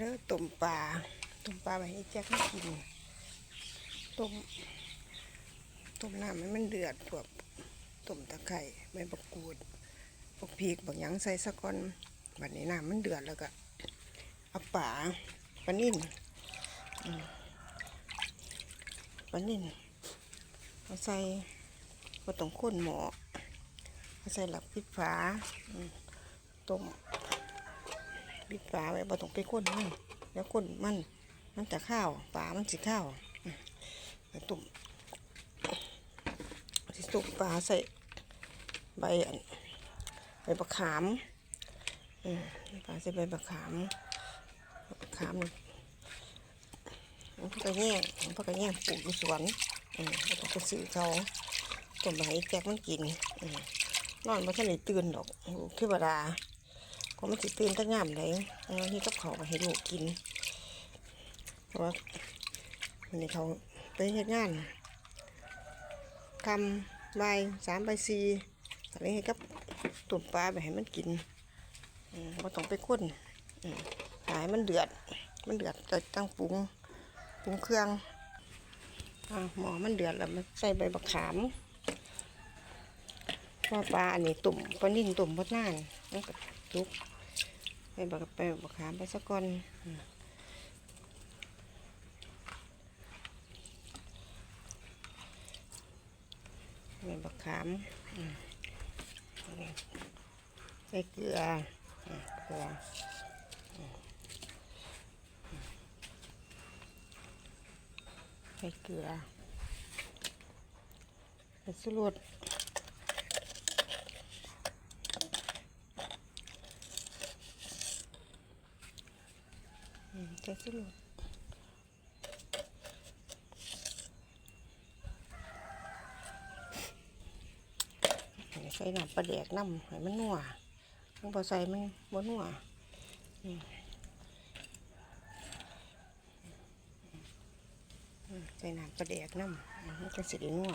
เด้อต้มปลาต้มปลาไปให้แจ็คกินต้มต้มน้ำให้มันเดือดพวกต้มตะไคร้ใบบักกูดพวกพริกบางอย่างใส่สักก่อนบัดนี้น้ำมันเดือดแล้วก็เอาปลาปลานิ่นปลานิ่นเอาใส่ก็ต้องข้นหมอเอาใส่หลับพริกฟ้าต้ม ปิดฝาไว้บ่ต้องไปก้นมันแล้วก้นมันมันจะข้าวฝามันสิข้าวตุ่มสิตุ่มปลาใส่ใบใบมะขามอืมปลาใส่ใบมะขามบะขามมันพักกระแยงพักกระแยงปลูกอยู่สวนอืมบ่ต้องไปซื้อเขาต้มไปให้แจกมันกินอืมนอนมาท่านได้ตื่นดอกลูกเทวดา ก็มันสิตื่นตั้งงามเลยเอาที่กับเขาไปให้ลูกกิน เพราะว่าวันนี้เขาไปเฮ็ดงานทำใบาสามใบสี่อะไรให้กับตุ่มปลาไปให้มันกินอืมบ่ต้องไปข้นหายมันเดือด มันเดือดจะตั้งปรุงปรุงเครื่องอหมอมันเดือดแล้วมันใส่ใบบักขามเพราะปลาอันนี้ตุ่มปลานิ่นตุ่มพดน่านมันก็ทุก ไปบักไปบักขามไปสักก่อนไปบักขามใส่เกลือเกลือใส่เกลือใส่สุรส อืมใส่สุรสใส่น้ำปลาแดกน้ำให้มันนัวทั้งพอใส่มันบ่นัวใส่น้ำปลาแดกน้ำมันจะสิได้นัว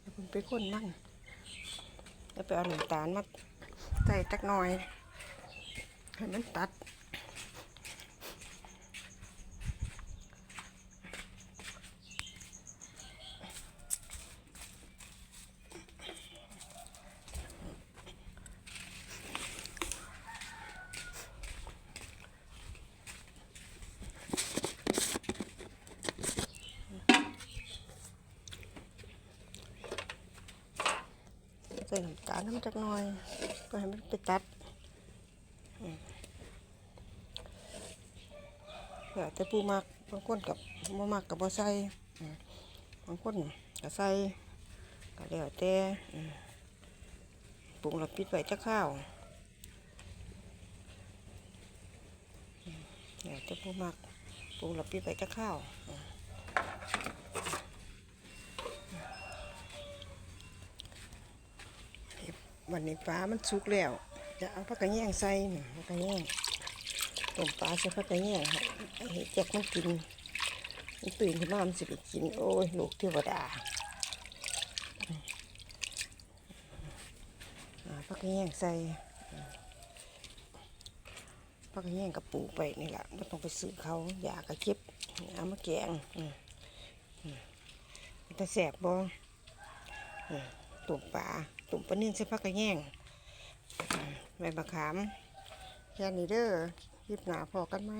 แล้วคุณไปคนมั่ง แล้วไปเอาน้ำตาลมาใส่จักหน่อย ให้มันตัด ใส่น้ำตาลน้ำจักหน่อยก็ให้มันไปตัดเดี๋ยวแต่ผู้มักบางคนกับบ่มักกับบ่ใส่บางคนก็ใส่ก็แล้วแต่ปรุงแล้วปิดไว้จะข้าวอืมเดี๋ยวแต่ผู้มักปรุงแล้วปิดไว้จะข้าว วันนี้ปลามันสุกแล้ว จะเอาผักกระแยงใส่ผักกระแยงต้มปลาใส่ผักกระแยงให้ให้แจ็คมันกินมันตื่นขึ้นมามันสิไปกิน โอ้ยลูกเทวดาผักกระแยงใส่ผักกระแยงกับปูไปนี่แหละไม่ต้องไปซื้อเขาอยากกระเก็บเอามาแกงอืมอืมมันจะแสบบ่ตุ่มปลา ตุ่มปลานิ่นใส่ผักกระแยงอืมใบบะขามแค่นี้เด้อยิบหนาพอกันไหม